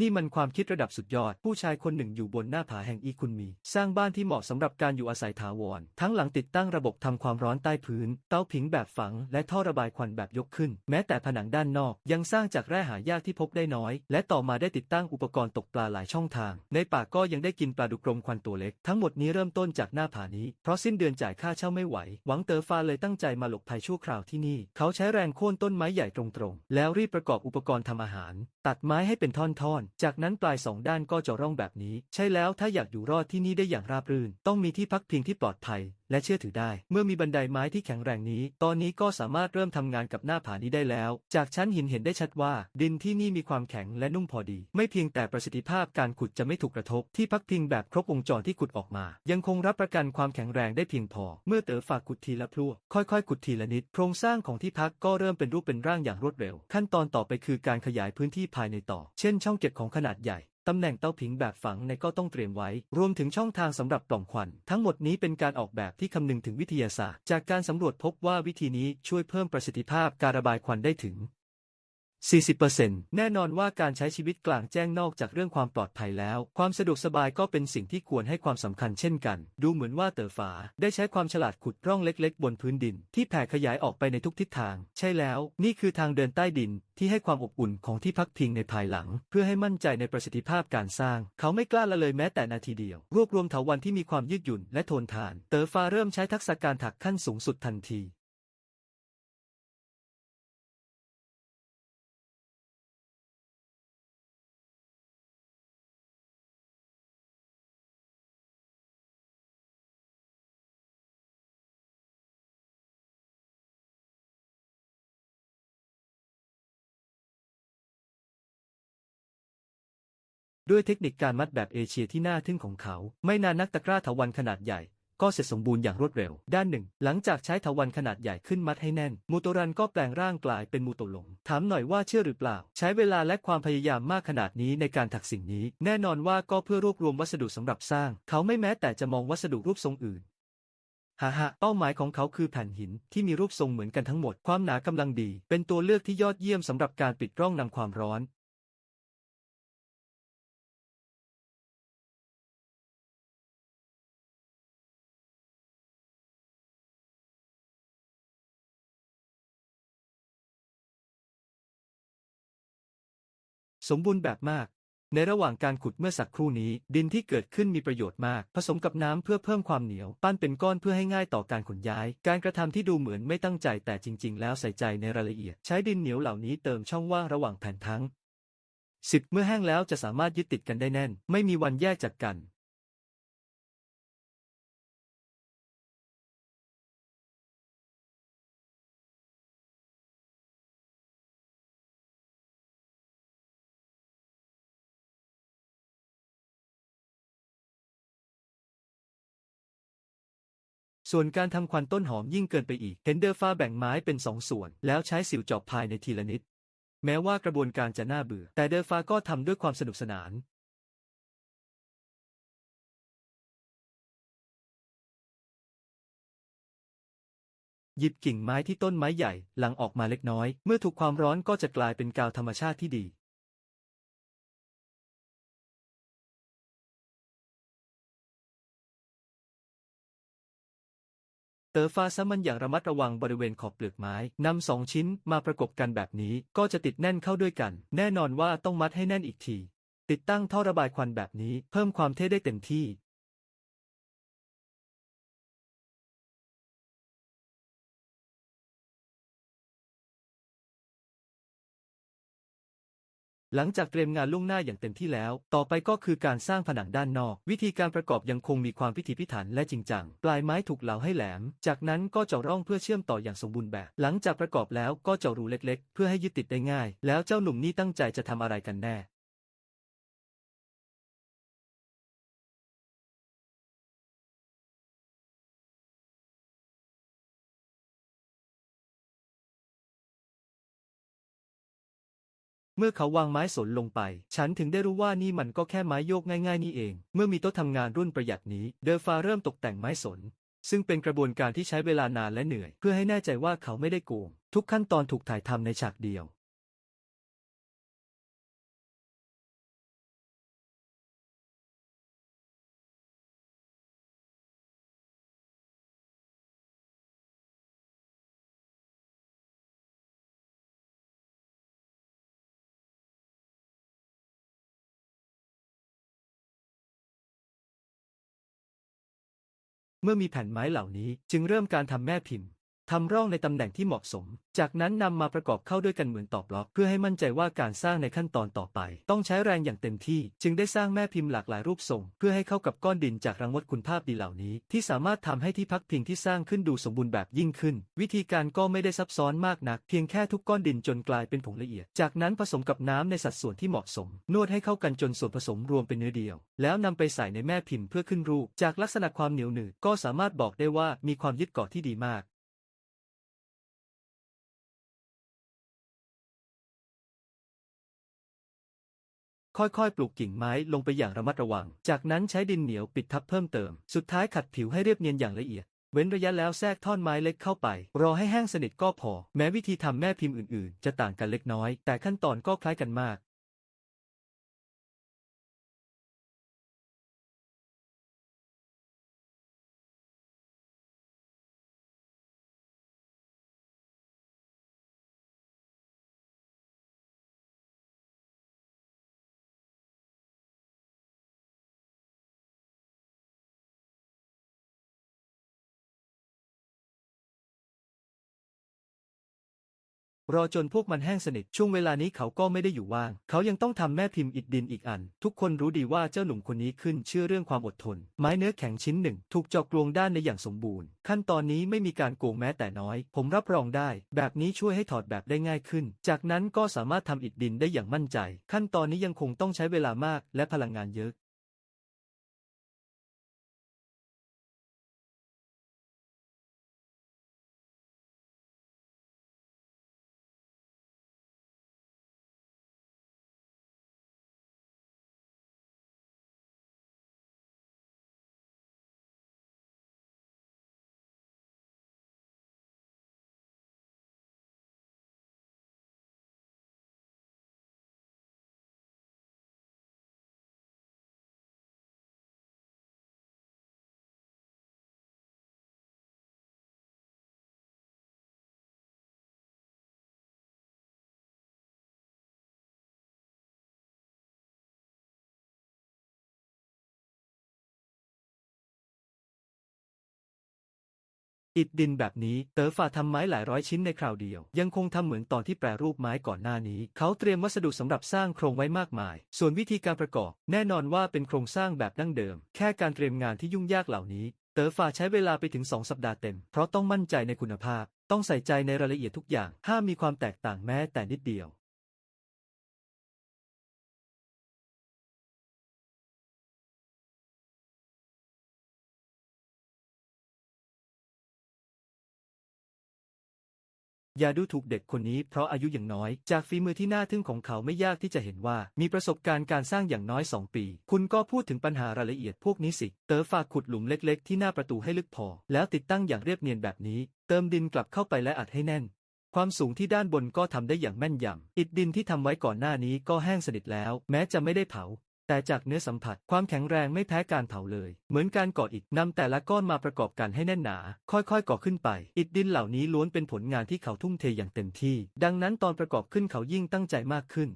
นี่มันความคิดระดับสุดยอด ผู้ชายคนหนึ่งอยู่บนหน้าผาแห่งอีคุนมี สร้างบ้านที่เหมาะสำหรับการอยู่อาศัยถาวร ทั้งหลังติดตั้งระบบทำความร้อนใต้พื้น เตาผิงแบบฝัง และท่อระบายควันแบบยกขึ้น แม้แต่ผนังด้านนอก ยังสร้างจากแร่หายากที่พบได้น้อย และต่อมาได้ติดตั้งอุปกรณ์ตกปลาหลายช่องทาง ในป่าก็ยังได้กินปลาดุกรมควันตัวเล็ก ทั้งหมดนี้เริ่มต้นจากหน้าผานี้ เพราะสิ้นเดือนจ่ายค่าเช่าไม่ไหว หวังเตอฟาเลยตั้งใจมาหลบภัยชั่วคราวที่นี่ เขาใช้แรงโค่นต้นไม้ใหญ่ตรงๆ แล้วรีบประกอบอุปกรณ์ทำอาหาร ตัดไม้ให้เป็นท่อนๆ จากนั้นปลายสองด้านก็เจาะร่องแบบนี้ ใช่แล้วถ้าอยากอยู่รอดที่นี่ได้อย่างราบรื่น ต้องมีที่พักพิงที่ปลอดภัย และเชื่อถือได้ เมื่อมีบันไดไม้ที่แข็งแรงนี้ ตอนนี้ก็สามารถเริ่มทำงานกับหน้าผานี้ได้แล้ว จากชั้นหินเห็นได้ชัดว่า ดินที่นี่มีความแข็งและนุ่มพอดี ไม่เพียงแต่ประสิทธิภาพการขุดจะไม่ถูกกระทบ ที่พักพิงแบบครบวงจรที่ขุดออกมา ยังคงรับประกันความแข็งแรงได้เพียงพอ เมื่อเต๋อฝากขุดทีละพลั่วค่อยๆ ขุดทีละนิด โครงสร้างของที่พักก็เริ่มเป็นรูปเป็นร่างอย่างรวดเร็ว ขั้นตอนต่อไปคือการขยายพื้นที่ภายในต่อ เช่นช่องเก็บของขนาดใหญ่ตำแหน่งเตาผิงแบบฝังในก็ต้องเตรียมไว้ รวมถึงช่องทางสำหรับปล่องควัน ทั้งหมดนี้เป็นการออกแบบที่คำนึงถึงวิทยาศาสตร์ จากการสำรวจพบว่าวิธีนี้ช่วยเพิ่มประสิทธิภาพการระบายควันได้ถึง 40%แน่นอนว่าการใช้ชีวิตกลางแจ้งนอกจากเรื่องความปลอดภัยแล้ว ความสะดวกสบายก็เป็นสิ่งที่ควรให้ความสำคัญเช่นกัน ดูเหมือนว่าเต๋อฝา ได้ใช้ความฉลาดขุดร่องเล็กๆ บนพื้นดิน ที่แผ่ขยายออกไปในทุกทิศทาง ใช่แล้ว นี่คือทางเดินใต้ดินที่ให้ความอบอุ่นของที่พักพิงในภายหลัง เพื่อให้มั่นใจในประสิทธิภาพการสร้าง เขาไม่กล้าละเลยแม้แต่นาทีเดียว รวบรวมเถาวัลย์ที่มีความยืดหยุ่นและทนทาน เต๋อฟ้าเริ่มใช้ทักษะการถักขั้นสูงสุดทันที ด้วยเทคนิคการมัดแบบเอเชียที่น่าทึ่งของเขา ไม่นานนักตะกร้าถาวันขนาดใหญ่ ก็เสร็จสมบูรณ์อย่างรวดเร็ว ด้านหนึ่ง หลังจากใช้ถาวันขนาดใหญ่ขึ้นมัดให้แน่น มูโตรันก็แปลงร่างกลายเป็นมูโตหลง ถามหน่อยว่าเชื่อหรือเปล่า ใช้เวลาและความพยายามมากขนาดนี้ในการถักสิ่งนี้ แน่นอนว่าก็เพื่อรวบรวมวัสดุสำหรับสร้าง เขาไม่แม้แต่จะมองวัสดุรูปทรงอื่นฮ่าฮ่าเป้าหมายของเขาคือแผ่นหินที่มีรูปทรงเหมือนกันทั้งหมด ความหนากำลังดี เป็นตัวเลือกที่ยอดเยี่ยมสำหรับการปิดร่องนำความร้อน สมบูรณ์แบบมาก ในระหว่างการขุดเมื่อสักครู่นี้ ดินที่เกิดขึ้นมีประโยชน์มาก ผสมกับน้ำเพื่อเพิ่มความเหนียว ปั้นเป็นก้อนเพื่อให้ง่ายต่อการขนย้าย การกระทำที่ดูเหมือนไม่ตั้งใจแต่จริง ๆ แล้วใส่ใจในรายละเอียด ใช้ดินเหนียวเหล่านี้เติมช่องว่างระหว่างแผ่นทั้งสิบเมื่อแห้งแล้วจะสามารถยึดติดกันได้แน่น ไม่มีวันแยกจากกัน ส่วนการทำควันต้นหอมยิ่งเกินไปอีก เห็นเดอร์ฟ้าแบ่งไม้เป็นสองส่วน แล้วใช้สิวจอบภายในทีละนิด แม้ว่ากระบวนการจะน่าเบื่อ แต่เดอร์ฟ้าก็ทำด้วยความสนุกสนาน หยิบกิ่งไม้ที่ต้นไม้ใหญ่หลังออกมาเล็กน้อย เมื่อถูกความร้อนก็จะกลายเป็นกาวธรรมชาติที่ดี เต๋อฟ้าซ้ำมันอย่างระมัดระวังบริเวณขอบเปลือกไม้นำสองชิ้นมาประกบกันแบบนี้ก็จะติดแน่นเข้าด้วยกัน แน่นอนว่าต้องมัดให้แน่นอีกที ติดตั้งท่อระบายควันแบบนี้เพิ่มความเท่ได้เต็มที่ หลังจากเตรียมงานล่วงหน้าอย่างเต็มที่แล้ว ต่อไปก็คือการสร้างผนังด้านนอก วิธีการประกอบยังคงมีความพิถีพิถันและจริงจัง ปลายไม้ถูกเหลาให้แหลม จากนั้นก็เจาะร่องเพื่อเชื่อมต่ออย่างสมบูรณ์แบบ หลังจากประกอบแล้วก็เจาะรูเล็ก ๆ เพื่อให้ยึดติดได้ง่าย แล้วเจ้าหนุ่มนี่ตั้งใจจะทำอะไรกันแน่ เมื่อเขาวางไม้สนลงไป ฉันถึงได้รู้ว่านี่มันก็แค่ไม้โยกง่ายๆนี่เอง เมื่อมีโต๊ะทำงานรุ่นประหยัดนี้ เดอฟาเริ่มตกแต่งไม้สน ซึ่งเป็นกระบวนการที่ใช้เวลานานและเหนื่อย เพื่อให้แน่ใจว่าเขาไม่ได้โกง ทุกขั้นตอนถูกถ่ายทำในฉากเดียว เมื่อมีแผ่นไม้เหล่านี้จึงเริ่มการทำแม่พิมพ์ ทำร่องในตำแหน่งที่เหมาะสม จากนั้นนำมาประกอบเข้าด้วยกันเหมือนตอบล็อก เพื่อให้มั่นใจว่าการสร้างในขั้นตอนต่อไป ต้องใช้แรงอย่างเต็มที่ จึงได้สร้างแม่พิมพ์หลากหลายรูปทรง เพื่อให้เข้ากับก้อนดินจากรังมดคุณภาพดีเหล่านี้ ที่สามารถทำให้ที่พักพิงที่สร้างขึ้นดูสมบูรณ์แบบยิ่งขึ้น วิธีการก็ไม่ได้ซับซ้อนมากนัก เพียงแค่ทุกก้อนดินจนกลายเป็นผงละเอียด จากนั้นผสมกับน้ำในสัดส่วนที่เหมาะสม นวดให้เข้ากันจนส่วนผสมรวมเป็นเนื้อเดียว แล้วนำไปใส่ในแม่พิมพ์เพื่อขึ้นรูป จากลักษณะความเหนียวหนืดก็สามารถบอกได้ว่ามีความยึดเกาะที่ดีมาก ค่อยๆ ปลูกกิ่งไม้ลงไปอย่างระมัดระวัง จากนั้นใช้ดินเหนียวปิดทับเพิ่มเติม สุดท้ายขัดผิวให้เรียบเนียนอย่างละเอียด เว้นระยะแล้วแทรกท่อนไม้เล็กเข้าไป รอให้แห้งสนิทก็พอ แม้วิธีทำแม่พิมพ์อื่นๆ จะต่างกันเล็กน้อย แต่ขั้นตอนก็คล้ายกันมาก รอจนพวกมันแห้งสนิท ช่วงเวลานี้เขาก็ไม่ได้อยู่ว่าง เขายังต้องทำแม่พิมพ์อิฐดินอีกอัน ทุกคนรู้ดีว่าเจ้าหนุ่มคนนี้ขึ้นชื่อเรื่องความอดทน ไม้เนื้อแข็งชิ้นหนึ่ง ถูกจาะกลวงด้านในอย่างสมบูรณ์ ขั้นตอนนี้ไม่มีการโกงแม้แต่น้อย ผมรับรองได้ แบบนี้ช่วยให้ถอดแบบได้ง่ายขึ้น จากนั้นก็สามารถทำอิฐดินได้อย่างมั่นใจ ขั้นตอนนี้ยังคงต้องใช้เวลามากและพลังงานเยอะ อิฐดินแบบนี้เต๋อฝ่าทำไม้หลายร้อยชิ้นในคราวเดียว ยังคงทำเหมือนตอนที่แปรรูปไม้ก่อนหน้านี้ เขาเตรียมวัสดุสำหรับสร้างโครงไว้มากมาย ส่วนวิธีการประกอบ แน่นอนว่าเป็นโครงสร้างแบบดั้งเดิม แค่การเตรียมงานที่ยุ่งยากเหล่านี้ เต๋อฝ่าใช้เวลาไปถึง2สัปดาห์เต็ม เพราะต้องมั่นใจในคุณภาพ ต้องใส่ใจในรายละเอียดทุกอย่าง ห้ามมีความแตกต่างแม้แต่นิดเดียว อย่าดูถูกเด็กคนนี้เพราะอายุอย่างน้อย จากฝีมือที่น่าทึ่งของเขาไม่ยากที่จะเห็นว่า มีประสบการณ์การสร้างอย่างน้อย 2 ปี คุณก็พูดถึงปัญหารายละเอียดพวกนี้สิ เต๋อฝากขุดหลุมเล็กๆ ที่หน้าประตูให้ลึกพอ แล้วติดตั้งอย่างเรียบเนียนแบบนี้ เติมดินกลับเข้าไปและอัดให้แน่น ความสูงที่ด้านบนก็ทำได้อย่างแม่นยำอิฐดินที่ทำไว้ก่อนหน้านี้ก็แห้งสนิทแล้ว แม้จะไม่ได้เผา แต่จากเนื้อสัมผัสความแข็งแรงไม่แพ้การเผาเลย เหมือนการก่ออิฐนำแต่ละก้อนมาประกอบกันให้แน่นหนา ค่อยๆ ก่อขึ้นไป อิฐดินเหล่านี้ล้วนเป็นผลงานที่เขาทุ่มเทอย่างเต็มที่ ดังนั้นตอนประกอบขึ้นเขายิ่งตั้งใจมากขึ้น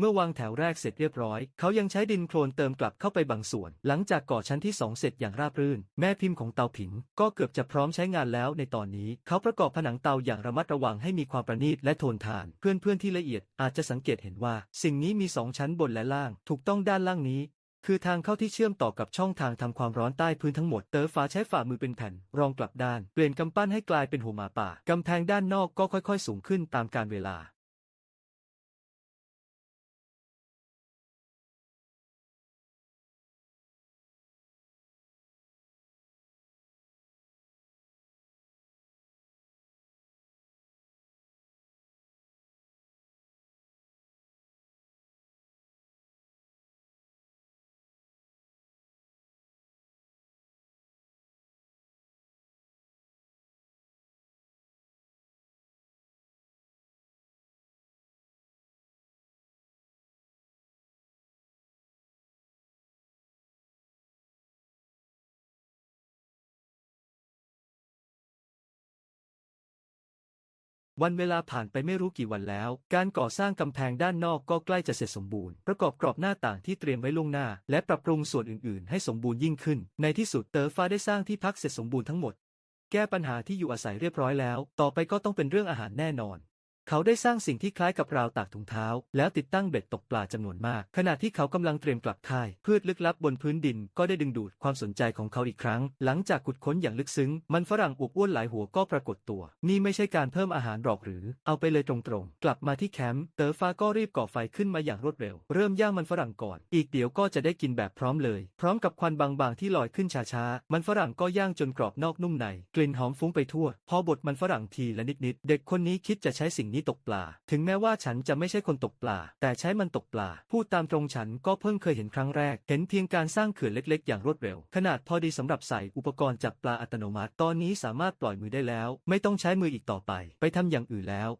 เมื่อวางแถวแรกเสร็จเรียบร้อย เขายังใช้ดินโคลนเติมกลับเข้าไปบางส่วน หลังจากก่อชั้นที่2เสร็จอย่างราบรื่น แม่พิมพ์ของเตาผิง ก็เกือบจะพร้อมใช้งานแล้วในตอนนี้ เขาประกอบผนังเตาอย่างระมัดระวังให้มีความประณีตและโทนทาน เพื่อนๆที่ละเอียดอาจจะสังเกตเห็นว่า สิ่งนี้มีสองชั้นบนและล่าง ถูกต้องด้านล่างนี้คือทางเข้าที่เชื่อมต่อกับช่องทางทำความร้อนใต้พื้นทั้งหมด เต๋อฟ้าใช้ฝ่ามือเป็นแผ่น รองกลับด้าน เปลี่ยนกำปั้นให้กลายเป็นหัวหมาป่ากำแพงด้านนอกก็ค่อยๆ สูงขึ้นตามกาลเวลา วันเวลาผ่านไปไม่รู้กี่วันแล้ว การก่อสร้างกำแพงด้านนอกก็ใกล้จะเสร็จสมบูรณ์ ประกอบกรอบหน้าต่างที่เตรียมไว้ล่วงหน้า และปรับปรุงส่วนอื่นๆ ให้สมบูรณ์ยิ่งขึ้น ในที่สุดเตอร์ฟ้าได้สร้างที่พักเสร็จสมบูรณ์ทั้งหมด แก้ปัญหาที่อยู่อาศัยเรียบร้อยแล้ว ต่อไปก็ต้องเป็นเรื่องอาหารแน่นอน เขาได้สร้างสิ่งที่คล้ายกับราวตากถุงเท้า แล้วติดตั้งเบ็ดตกปลาจำนวนมาก ขณะที่เขากำลังเตรียมกลับค่าย พืชลึกลับบนพื้นดินก็ได้ดึงดูดความสนใจของเขาอีกครั้ง หลังจากขุดค้นอย่างลึกซึ้ง มันฝรั่งอวบอ้วนหลายหัวก็ปรากฏตัว นี่ไม่ใช่การเพิ่มอาหารหรอกหรือ เอาไปเลยตรงๆ กลับมาที่แคมป์เต๋อฟ้าก็รีบก่อไฟขึ้นมาอย่างรวดเร็ว เริ่มย่างมันฝรั่งก่อน อีกเดี๋ยวก็จะได้กินแบบพร้อมเลย พร้อมกับควันบางๆที่ลอยขึ้นช้าๆ มันฝรั่งก็ย่างจนกรอบนอกนุ่มใน กลิ่นหอมฟุ้งไปทั่ว พอบดมันฝรั่งทีละนิดๆ เด็กคนนี้คิดจะใช้สิ่งนี้ตกปลา ถึงแม้ว่าฉันจะไม่ใช่คนตกปลา แต่ใช้มันตกปลา พูดตามตรงฉันก็เพิ่งเคยเห็นครั้งแรก เห็นเพียงการสร้างเขื่อนเล็กๆ อย่างรวดเร็ว ขนาดพอดีสำหรับใส่อุปกรณ์จับปลาอัตโนมัติ ตอนนี้สามารถปล่อยมือได้แล้ว ไม่ต้องใช้มืออีกต่อไป ไปทำอย่างอื่นแล้ว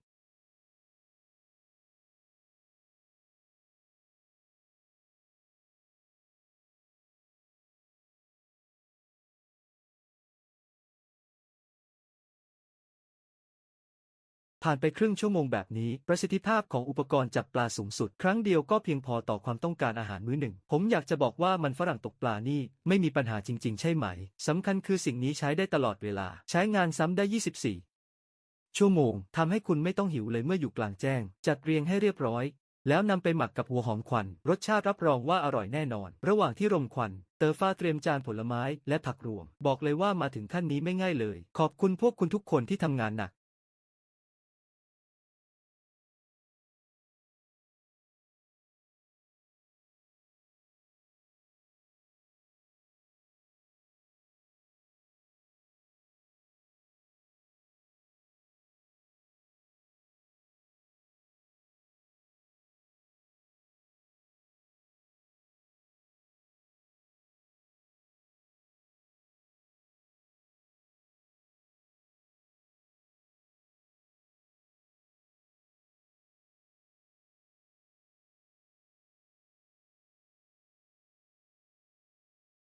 ผ่านไปครึ่งชั่วโมงแบบนี้ ประสิทธิภาพของอุปกรณ์จับปลาสูงสุด ครั้งเดียวก็เพียงพอต่อความต้องการอาหารมื้อหนึ่ง ผมอยากจะบอกว่ามันฝรั่งตกปลานี่ ไม่มีปัญหาจริง ๆ ใช่ไหม สำคัญคือสิ่งนี้ใช้ได้ตลอดเวลา ใช้งานซ้ำได้ 24 ชั่วโมงทำให้คุณไม่ต้องหิวเลยเมื่ออยู่กลางแจ้ง จัดเรียงให้เรียบร้อย แล้วนำไปหมักกับหัวหอมควัน รสชาติรับรองว่าอร่อยแน่นอน ระหว่างที่รมควันเตอฟ้าเตรียมจานผลไม้และผักรวม บอกเลยว่ามาถึงขั้นนี้ไม่ง่ายเลย ขอบคุณพวกคุณทุกคนที่ทำงานหนัก